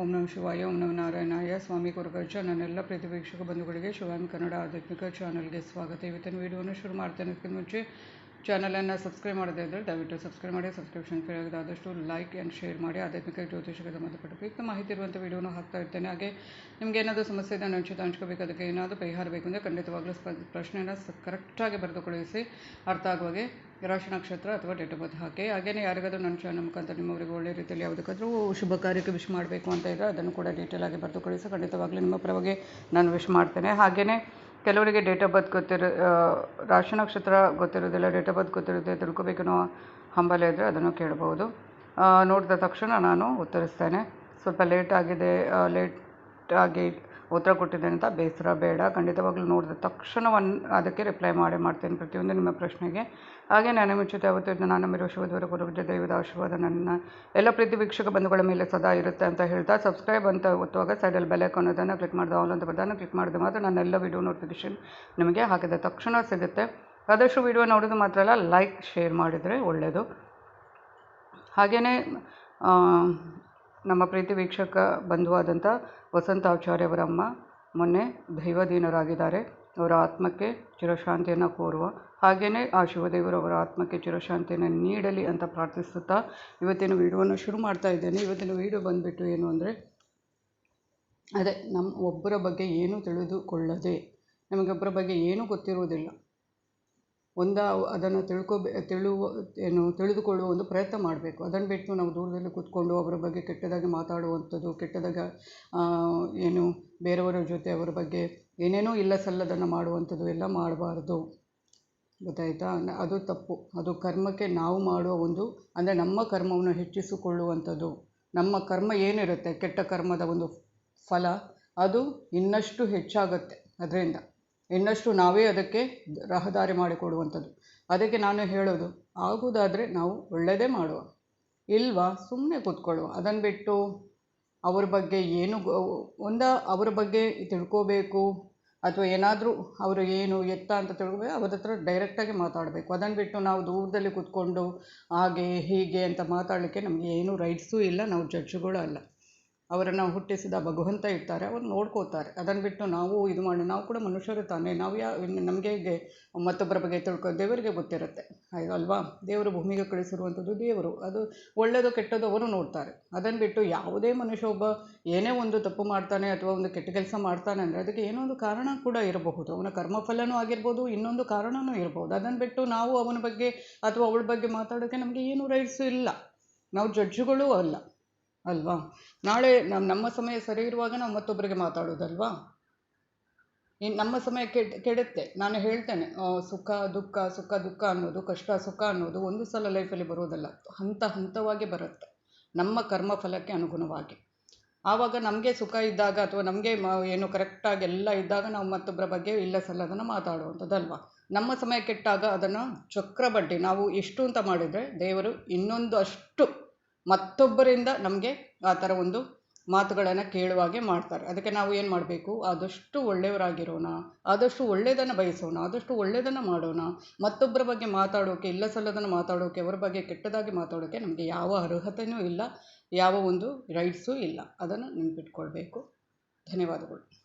ಓಂ ನಮಃ ಶಿವಾಯ, ಓಂ ನಮ ನಾರಾಯಣಾಯ. ಸ್ವಾಮಿ ಕೊರಗಜ್ಜ ನನ್ನೆಲ್ಲ ಪ್ರೀತಿ ವೀಕ್ಷಕ ಬಂಧುಗಳಿಗೆ ಶಿವಾನ್ ಕನ್ನಡ ಆಧ್ಯಾತ್ಮಿಕ ಚಾನಲ್ಗೆ ಸ್ವಾಗತ. ಇವತ್ತಿನ ವಿಡಿಯೋನ ಶುರು ಮಾಡ್ತೇನೆ. ಮುಂಚೆ ಚಾನಲನ್ನು ಸಬ್ಸ್ಕ್ರೈಬ್ ಮಾಡದೇ ಇದ್ದರೆ ದಯವಿಟ್ಟು ಸಬ್ಸ್ಕ್ರೈಬ್ ಮಾಡಿ ಸಬ್ಸ್ಕ್ರಿಪ್ಷನ್ ಕೆಳಗೆ ಆದಷ್ಟು ಲೈಕ್ ಆ್ಯಂಡ್ ಶೇರ್ ಮಾಡಿ, ಆಧ್ಯಾತ್ಮಿಕ ಜ್ಯೋತಿಷಕ್ಕೆ ಸಂಬಂಧಪಟ್ಟ ಮಾಹಿತಿ ಇರುವಂಥ ವಿಡಿಯೋನ ಹಾಕ್ತಾ ಇರ್ತೇನೆ. ಹಾಗೆ ನಿಮಗೆ ಏನಾದರೂ ಸಮಸ್ಯೆ ಇದೆ ನನ್ನ ಹಂಚ್ಕೋಬೇಕು ಅದಕ್ಕೆ ಏನಾದರೂ ಪರಿಹಾರ ಬೇಕು ಅಂದರೆ ಖಂಡಿತವಾಗ್ಲೂ ಪ್ರಶ್ನೆನ ಕರೆಕ್ಟಾಗಿ ಬರೆದು ಕಳುಹಿಸಿ ಅರ್ಥ ಆಗುವಾಗೆ ರಾಶಿ ನಕ್ಷತ್ರ ಅಥವಾ ಡೇಟ್ ಆಫ್ ಬರ್ತ್ ಹಾಕಿ. ಹಾಗೆಯೇ ಯಾರಿಗಾದರೂ ನನ್ನ ಚಾನಲ್ ಮುಖಾಂತರ ನಿಮ್ಮವರಿಗೆ ಒಳ್ಳೆ ರೀತಿಯಲ್ಲಿ ಯಾವುದಕ್ಕಾದರೂ ಶುಭ ಕಾರ್ಯಕ್ಕೆ ವಿಶ್ ಮಾಡಬೇಕು ಅಂತ ಇದ್ದರೆ ಅದನ್ನು ಕೂಡ ಡೀಟೇಲಾಗಿ ಬರೆದು ಕಳಿಸಿ ಖಂಡಿತವಾಗಲೂ ನಿಮ್ಮ ಪರವಾಗಿ ನಾನು ವಿಶ್ ಮಾಡ್ತೇನೆ. ಹಾಗೆಯೇ ಕೆಲವರಿಗೆ ಡೇಟ್ ಆಫ್ ಬರ್ತ್ ಗೊತ್ತಿರೋ ರಾಶಿ ನಕ್ಷತ್ರ ಗೊತ್ತಿರೋದಿಲ್ಲ ಡೇಟ್ ಆಫ್ ಬರ್ತ್ ಗೊತ್ತಿರುತ್ತೆ ತಿಳ್ಕೊಬೇಕನ್ನೋ ಹಂಬಲ ಇದ್ದರೆ ಅದನ್ನು ಕೇಳ್ಬೋದು. ನೋಡಿದ ತಕ್ಷಣ ನಾನು ಉತ್ತರಿಸ್ತೇನೆ. ಸ್ವಲ್ಪ ಲೇಟ್ ಆಗಿದೆ ಲೇಟ್ ಆಗಿ ಉತ್ತರ ಕೊಟ್ಟಿದ್ದೇನೆ ಅಂತ ಬೇಸರ, ಬೇಡ. ಖಂಡಿತವಾಗ್ಲೂ ನೋಡಿದ ತಕ್ಷಣ ಒನ್ ಅದಕ್ಕೆ ರಿಪ್ಲೈ ಮಾಡೇ, ಮಾಡ್ತೇನೆ ಪ್ರತಿಯೊಂದು ನಿಮ್ಮ ಪ್ರಶ್ನೆಗೆ. ಹಾಗೆ ನಾನು ಮುಚ್ಚುತ್ತೆ ಯಾವತ್ತೂ ನಾನು ನಂಬಿರುವ ಶಿವದವರ ಗುರುವಿನ ದೈವದ ಆಶೀರ್ವಾದ ನನ್ನ ಎಲ್ಲ ಪ್ರೀತಿ ವೀಕ್ಷಕ ಬಂಧುಗಳ ಮೇಲೆ ಸದಾ ಇರುತ್ತೆ ಅಂತ ಹೇಳ್ತಾ ಸಬ್ಸ್ಕ್ರೈಬ್ ಅಂತ ಒತ್ತುವಾಗ ಸೈಡಲ್ಲಿ ಬೆಲೆ ಅನ್ನೋದನ್ನು ಕ್ಲಿಕ್ ಮಾಡಿದ ಆಲ್ ಅಂತ ಬರ್ದಾನ ಕ್ಲಿಕ್ ಮಾಡಿದ ಮಾತ್ರ ನನ್ನೆಲ್ಲ ವಿಡಿಯೋ ನೋಟಿಫಿಕೇಶನ್ ನಿಮಗೆ ಹಾಕಿದ ತಕ್ಷಣ ಸಿಗುತ್ತೆ. ಆದಷ್ಟು ವಿಡಿಯೋ ನೋಡೋದು ಮಾತ್ರ ಅಲ್ಲ ಲೈಕ್ ಶೇರ್ ಮಾಡಿದರೆ ಒಳ್ಳೆಯದು ಹಾಗೆಯೇ ನಮ್ಮ ಪ್ರೀತಿ ವೀಕ್ಷಕ ಬಂಧುವಾದಂಥ ವಸಂತ ಆಚಾರ್ಯ ಅವರ ಅಮ್ಮ ಮೊನ್ನೆ ದೈವದೀನರಾಗಿದ್ದಾರೆ. ಅವರ ಆತ್ಮಕ್ಕೆ ಚಿರಶಾಂತಿಯನ್ನು ಕೋರುವ ಹಾಗೆಯೇ ಆ ಶಿವದೇವರು ಅವರ ಆತ್ಮಕ್ಕೆ ಚಿರಶಾಂತಿಯನ್ನು ನೀಡಲಿ ಅಂತ ಪ್ರಾರ್ಥಿಸುತ್ತಾ ಇವತ್ತಿನ ವೀಡಿಯೋವನ್ನು ಶುರು ಮಾಡ್ತಾ ಇದ್ದೇನೆ. ಇವತ್ತಿನ ವೀಡಿಯೋ ಬಂದುಬಿಟ್ಟು ಏನು ಅಂದರೆ, ಅದೇ ನಮ್ಮ ಒಬ್ಬರ ಬಗ್ಗೆ ಏನೂ ತಿಳಿದುಕೊಳ್ಳದೆ ನಮಗೊಬ್ಬರ ಬಗ್ಗೆ ಏನೂ ಗೊತ್ತಿರುವುದಿಲ್ಲ. ಒಂದ ಅದನ್ನು ತಿಳ್ಕೊಬೇ ತಿಳುವ ಏನು, ತಿಳಿದುಕೊಳ್ಳುವ ಒಂದು ಪ್ರಯತ್ನ ಮಾಡಬೇಕು. ಅದನ್ನು ಬಿಟ್ಟು ನಾವು ದೂರದಲ್ಲಿ ಕೂತ್ಕೊಂಡು ಅವರ ಬಗ್ಗೆ ಕೆಟ್ಟದಾಗಿ ಮಾತಾಡುವಂಥದ್ದು, ಕೆಟ್ಟದಾಗ ಏನು, ಬೇರೆಯವರ ಜೊತೆ ಅವರ ಬಗ್ಗೆ ಏನೇನೋ ಇಲ್ಲ ಸಲ್ಲದನ್ನು ಮಾಡುವಂಥದ್ದು ಎಲ್ಲ ಮಾಡಬಾರ್ದು. ಗೊತ್ತಾಯ್ತಾ? ಅದು ತಪ್ಪು. ಅದು ಕರ್ಮಕ್ಕೆ ನಾವು ಮಾಡುವ ಒಂದು, ಅಂದರೆ ನಮ್ಮ ಕರ್ಮವನ್ನು ಹೆಚ್ಚಿಸಿಕೊಳ್ಳುವಂಥದ್ದು. ನಮ್ಮ ಕರ್ಮ ಏನಿರುತ್ತೆ? ಕೆಟ್ಟ ಕರ್ಮದ ಒಂದು ಫಲ, ಅದು ಇನ್ನಷ್ಟು ಹೆಚ್ಚಾಗುತ್ತೆ. ಅದರಿಂದ. ಇನ್ನಷ್ಟು ನಾವೇ ಅದಕ್ಕೆ ರಹದಾರಿ ಮಾಡಿಕೊಡುವಂಥದ್ದು. ಅದಕ್ಕೆ ನಾನು ಹೇಳೋದು ಆಗುವುದಾದರೆ ನಾವು ಒಳ್ಳೆಯದೇ ಮಾಡುವ. ಇಲ್ವಾ? ಸುಮ್ಮನೆ ಕೂತ್ಕೊಳ್ಳುವ. ಅದನ್ನು ಬಿಟ್ಟು ಅವ್ರ ಬಗ್ಗೆ ಏನು ಒಂದ ಅವರ ಬಗ್ಗೆ ತಿಳ್ಕೋಬೇಕು, ಅಥವಾ ಏನಾದರೂ ಅವರು ಏನು ಎತ್ತ ಅಂತ ತಿಳ್ಕೊಬೇಕು, ಅವ್ರ ಹತ್ರ ಡೈರೆಕ್ಟಾಗಿ ಮಾತಾಡಬೇಕು. ಅದನ್ನು ಬಿಟ್ಟು ನಾವು ದೂರದಲ್ಲಿ ಕೂತ್ಕೊಂಡು ಹಾಗೆ ಹೀಗೆ ಅಂತ ಮಾತಾಡಲಿಕ್ಕೆ ನಮಗೆ ಏನೂ ರೈಟ್ಸೂ ಇಲ್ಲ, ನಾವು ಜಡ್ಜ್ಗಳು ಅಲ್ಲ. ಅವರನ್ನು ಹುಟ್ಟಿಸಿದ ಭಗವಂತ ಇರ್ತಾರೆ, ಅವ್ರು ನೋಡ್ಕೋತಾರೆ. ಅದನ್ನು ಬಿಟ್ಟು ನಾವು ಇದು ಮಾಡಿ, ನಾವು ಕೂಡ ಮನುಷ್ಯರು ತಾನೇ. ನಾವು ಯಾ, ನಮಗೆ ಹೇಗೆ ಮತ್ತೊಬ್ಬರ ಬಗ್ಗೆ ತಿಳ್ಕೊ, ದೇವರಿಗೆ ಗೊತ್ತಿರುತ್ತೆ. ಅಲ್ವಾ? ದೇವರು ಭೂಮಿಗೆ ಕಳಿಸಿರುವಂಥದ್ದು ದೇವರು. ಅದು ಒಳ್ಳೆಯದು ಕೆಟ್ಟದ್ದು ಅವರು ನೋಡ್ತಾರೆ. ಅದನ್ನು ಬಿಟ್ಟು ಯಾವುದೇ ಮನುಷ್ಯ ಒಬ್ಬ ಏನೇ ಒಂದು ತಪ್ಪು ಮಾಡ್ತಾನೆ ಅಥವಾ ಒಂದು ಕೆಟ್ಟ ಕೆಲಸ ಮಾಡ್ತಾನೆ ಅಂದರೆ ಅದಕ್ಕೆ ಏನೋ ಒಂದು ಕಾರಣ ಕೂಡ ಇರಬಹುದು. ಅವನ ಕರ್ಮಫಲನೂ ಆಗಿರ್ಬೋದು, ಇನ್ನೊಂದು ಕಾರಣವೂ ಇರ್ಬೋದು ಅದನ್ನು ಬಿಟ್ಟು ನಾವು ಅವನ ಬಗ್ಗೆ ಅಥವಾ ಅವಳ ಬಗ್ಗೆ ಮಾತಾಡೋಕ್ಕೆ ನಮಗೆ ಏನೂ ರೈಟ್ಸು ಇಲ್ಲ. ನಾವು ಜಡ್ಜುಗಳೂ ಅಲ್ಲ. ಅಲ್ವಾ? ನಾಳೆ ನಮ್ಮ ನಮ್ಮ ಸಮಯ ಸರಿ ಇರುವಾಗ ನಾವು ಮತ್ತೊಬ್ಬರಿಗೆ ಮಾತಾಡೋದಲ್ವಾ? ಇನ್ನು ನಮ್ಮ ಸಮಯ ಕೆಡ್, ಕೆಡುತ್ತೆ. ನಾನು ಹೇಳ್ತೇನೆ ಸುಖ, ದುಃಖ ಸುಖ, ದುಃಖ ಅನ್ನೋದು, ಕಷ್ಟ, ಸುಖ ಅನ್ನೋದು ಒಂದು ಸಲ ಲೈಫಲ್ಲಿ ಬರೋದಲ್ಲ. ಹಂತ ಹಂತವಾಗಿ ಬರುತ್ತೆ. ನಮ್ಮ ಕರ್ಮಫಲಕ್ಕೆ ಅನುಗುಣವಾಗಿ. ಆವಾಗ ನಮಗೆ ಸುಖ ಇದ್ದಾಗ ಅಥವಾ ನಮಗೆ ಮ ಏನು ಕರೆಕ್ಟಾಗಿ ಎಲ್ಲ ಇದ್ದಾಗ ನಾವು ಮತ್ತೊಬ್ಬರ ಬಗ್ಗೆ ಇಲ್ಲ ಸಲ್ಲದನ್ನು ಮಾತಾಡುವಂಥದ್ದಲ್ವಾ? ನಮ್ಮ ಸಮಯ ಕೆಟ್ಟಾಗ ಅದನ್ನು ಚಕ್ರಬಡ್ಡಿ, ನಾವು ಇಷ್ಟು ಅಂತ ಮಾಡಿದರೆ ದೇವರು ಇನ್ನೊಂದು ಅಷ್ಟು ಮತ್ತೊಬ್ಬರಿಂದ ನಮಗೆ ಆ ಥರ ಒಂದು ಮಾತುಗಳನ್ನು ಕೇಳುವಾಗೆ ಮಾಡ್ತಾರೆ. ಅದಕ್ಕೆ ನಾವು ಏನು ಮಾಡಬೇಕು? ಆದಷ್ಟು ಒಳ್ಳೆಯವರಾಗಿರೋಣ, ಆದಷ್ಟು ಒಳ್ಳೆಯದನ್ನು ಬಯಸೋಣ, ಆದಷ್ಟು ಒಳ್ಳೆಯದನ್ನು ಮಾಡೋಣ. ಮತ್ತೊಬ್ಬರ ಬಗ್ಗೆ ಮಾತಾಡೋಕೆ, ಇಲ್ಲ ಸಲ್ಲದನ್ನು ಮಾತಾಡೋಕೆ, ಅವರ ಬಗ್ಗೆ ಕೆಟ್ಟದಾಗಿ ಮಾತಾಡೋಕೆ ನಮಗೆ ಯಾವ ಅರ್ಹತೆಯೂ ಇಲ್ಲ, ಯಾವ ಒಂದು ರೈಟ್ಸೂ ಇಲ್ಲ. ಅದನ್ನು ನೆನ್ಪಿಟ್ಕೊಳ್ಬೇಕು. ಧನ್ಯವಾದಗಳು.